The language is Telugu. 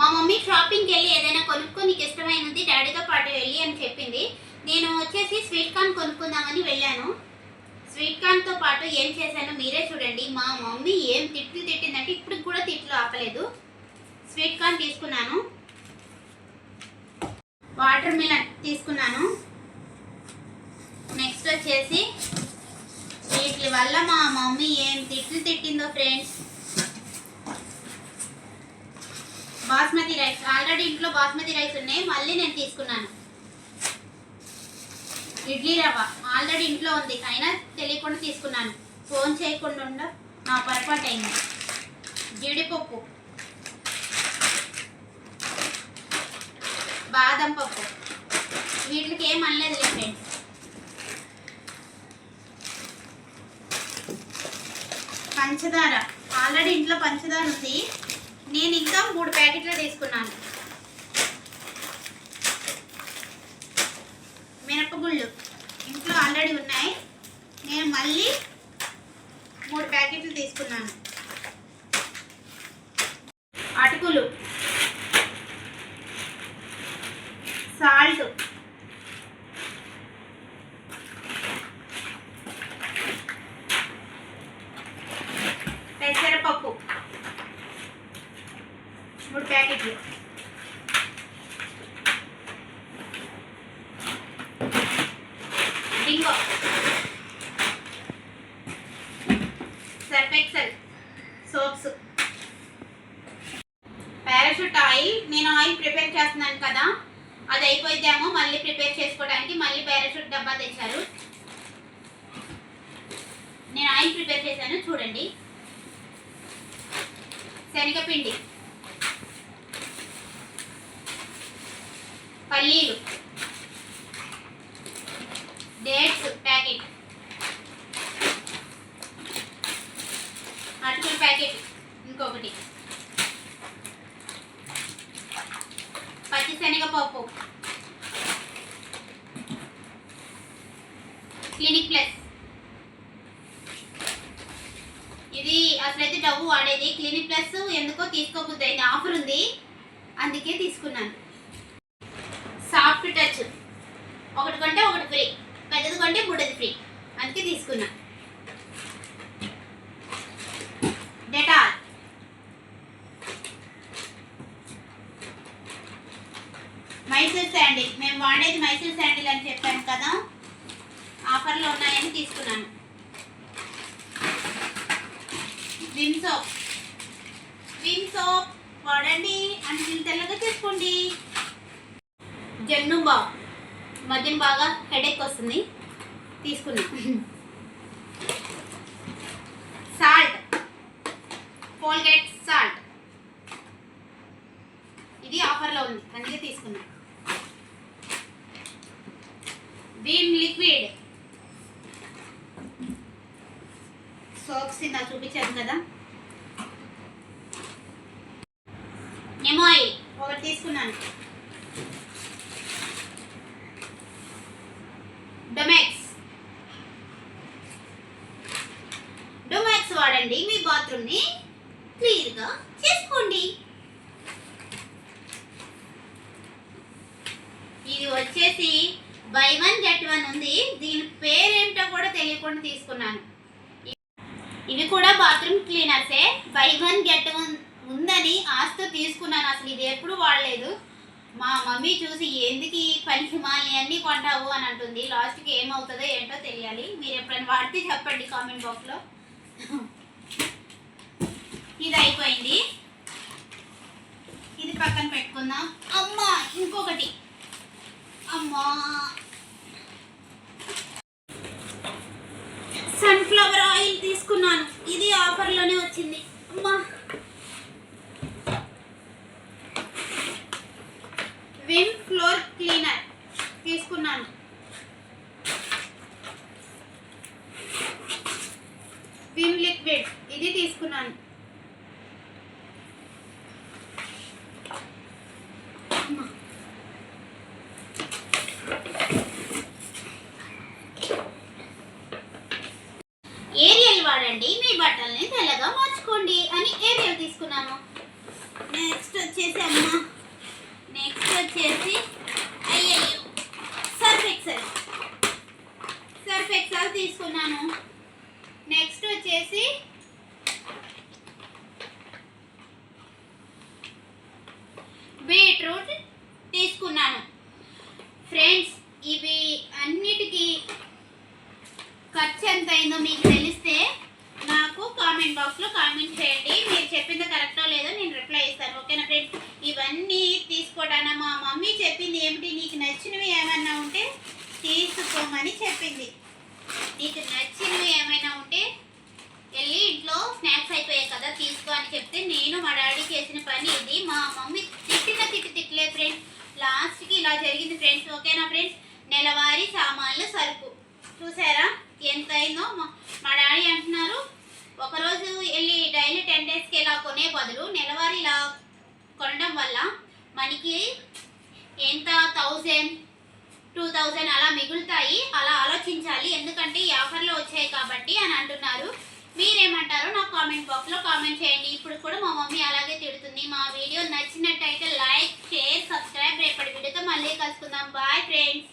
మా మమ్మీ షాపింగ్కి వెళ్ళి ఏదైనా కొనుక్కో నీకు ఇష్టమైనది డాడీతో పాటు వెళ్ళి అని చెప్పింది. నేను వచ్చేసి స్వీట్ కార్న్ కొనుక్కుందామని వెళ్ళాను. స్వీట్ కార్న్తో పాటు ఏం చేశానో మీరే చూడండి. మా మమ్మీ ఏం తిట్లు తిట్టిందంటే ఇప్పుడు కూడా తిట్లు ఆపలేదు. స్వీట్ కార్న్ తీసుకున్నాను. వాటర్ మిలన్ తీసుకున్నాను. నెక్స్ట్ వచ్చేసి వీటి వల్ల మా మమ్మీ ఏం తిట్లు తిట్టిందో ఫ్రెండ్స్ బాస్మతి రైస్. ఆల్రెడీ ఇంట్లో బాస్మతి రైస్ ఉన్నాయి. మళ్ళీ నేను తీసుకున్నాను. ఇడ్లీ రవ్వ. ఆల్రెడీ ఇంట్లో ఉంది. అయినా తెలియకుండా తీసుకున్నాను. ఫోన్ చేయకుండా ఉండ. నా పొరపాటు అయింది. జీడిపప్పు. బాదం పప్పు. వీటికి ఏం అనలేదు ఫ్రెండ్స్. పంచదార. ఆల్రెడీ ఇంట్లో పంచదార ఉంది. నేను ఇంకా మూడు ప్యాకెట్లు తీసుకున్నాను. మినపగుళ్ళు ఇంట్లో ఆల్రెడీ ఉన్నాయి. నేను మళ్ళీ మూడు ప్యాకెట్లు తీసుకున్నాను. అటుకులు సాల్ట్ పెసరపప్పు మూడు ప్యాకెట్లు Bingo Surf Excel soaps Parachute oil నేను ఆయిల్ ప్రిపేర్ చేస్తున్నాను కదా. అది అయిపోయిద్దేమో మళ్ళీ ప్రిపేర్ చేసుకోవడానికి. మళ్ళీ పారాషూట్ డబ్బా తెచ్చారు. నేను ఆయిల్ ప్రిపేర్ చేశాను. చూడండి. శనగపిండి. పల్లీలు డేట్స్ ప్యాకెట్ అటుకుల ప్యాకెట్. ఇంకొకటి. పచ్చిశనగపప్పు క్లినిక్ ప్లస్. ఇది అసలైతే డబ్బు వాడేది. క్లినిక్ ప్లస్ ఎందుకో తీసుకోబుద్ది ఆఫర్ ఉంది. అందుకే తీసుకున్నాను. Soft touch. మైసూర్ శాండిల్ మేము వాడేది మైసూర్ శాండిల్ అని చెప్పాను కదా. ఆఫర్లో ఉన్నాయని తీసుకున్నాను. Vim soap. విమ్ సోప్ వాడండి. అని తెల్లగా చేసుకోండి. జన్ను బా మద్యం బాగా హెడేక్ వస్తుంది. తీసుకున్నాను సాల్ట్ కోల్గేట్ సాల్ట్ ఇది ఆఫర్లో ఉంది అందుకే తీసుకున్నా వీమ్ లిక్విడ్ సోప్స్ ఇందా చూపించాను కదా. నిమోయి ఒకటి తీసుకున్నాను. డొమాక్స్. డొమాక్స్ వాడండి మీ బాత్రూమ్ని క్లియర్గా చేసుకోండి. ఇది వచ్చేసి బై వన్ గెట్ వన్ ఉంది. దీని పేరేంటో కూడా తెలియకుండా తీసుకున్నాను. ఇవి కూడా బాత్రూమ్ క్లీనర్సే. బై వన్ గెట్ వన్ ఉందని ఆస్తో తీసుకున్నాను. అసలు ఇది ఎప్పుడు వాడలేదు. మా మమ్మీ చూసి ఎందుకు ఈ పనికి మాలి అన్నీ కొంటావు? అని అంటుంది. లాస్ట్కి ఏమవుతుందో ఏంటో తెలియాలి. మీరు ఎప్పుడైనా వాడితే చెప్పండి కామెంట్ బాక్స్లో. ఇది అయిపోయింది. ఇది పక్కన పెట్టుకుందాం. అమ్మా ఇంకొకటి. అమ్మా సన్ఫ్లవర్ ఆయిల్ తీసుకున్నాను. ఇది ఆఫర్లోనే వచ్చింది. అమ్మా. విమ్ ఫ్లోర్ క్లీనర్ తీసుకున్నాను. విమ్ లిక్విడ్ ఇది తీసుకున్నాను. అమ్మా. వచ్చేసి అమ్మ నెక్స్ట్ వచ్చేసి అయ్యయ్యో సర్ఫ్ ఎక్సెల్ సర్ఫ్ ఎక్సెల్ తీసుకున్నాను. నెక్స్ట్ వచ్చేసి బీట్రూట్ తీసుకున్నాను. ఫ్రెండ్స్ ఇవి అన్నిటికీ ఖర్చు ఎంత అయిందో మీకు తెలిస్తే నాకు కామెంట్ బాక్స్లో కామెంట్ చేయండి. మీరు చెప్పింది కరెక్టో లేదో నేను రిప్లై ఇస్తాను. ఓకేనా ఫ్రెండ్స్ అన్నీ తీసుకోవడానికి మా మమ్మీ చెప్పింది ఏమిటి? నీకు నచ్చినవి ఏమైనా ఉంటే తీసుకోమని చెప్పింది. నీకు నచ్చినవి ఏమైనా ఉంటే వెళ్ళి ఇంట్లో స్నాక్స్ అయిపోయాయి కదా తీసుకో అని చెప్తే నేను మా డాడీ చేసిన పని ఇది. మా మమ్మీ తిట్టిన తిట్టి తిట్టలే ఫ్రెండ్స్. లాస్ట్కి ఇలా జరిగింది ఫ్రెండ్స్ ఓకేనా ఫ్రెండ్స్? నెలవారీ సామాన్లు సరుకు. చూసారా? ఎంత అయిందో మా- మా డాడీ అంటున్నారు ఒకరోజు వెళ్ళి డైలీ టెన్ డేస్కి ఇలా కొనే బదులు నెలవారీ ఇలా కొనడం వల్ల మనకి ఎంత థౌజండ్ టూ థౌజండ్ అలా మిగులుతాయి. అలా ఆలోచించాలి. ఎందుకంటే ఈ ఆఫర్లో వచ్చాయి కాబట్టి అని అంటున్నారు. మీరేమంటారో నాకు కామెంట్ బాక్స్లో కామెంట్ చేయండి. ఇప్పుడు కూడా మా మమ్మీ అలాగే తిడుతుంది. మా వీడియో నచ్చినట్టయితే లైక్ షేర్ సబ్స్క్రైబ్. రేపటి వీడియోతో మళ్ళీ కలుసుకుందాం. Bye friends.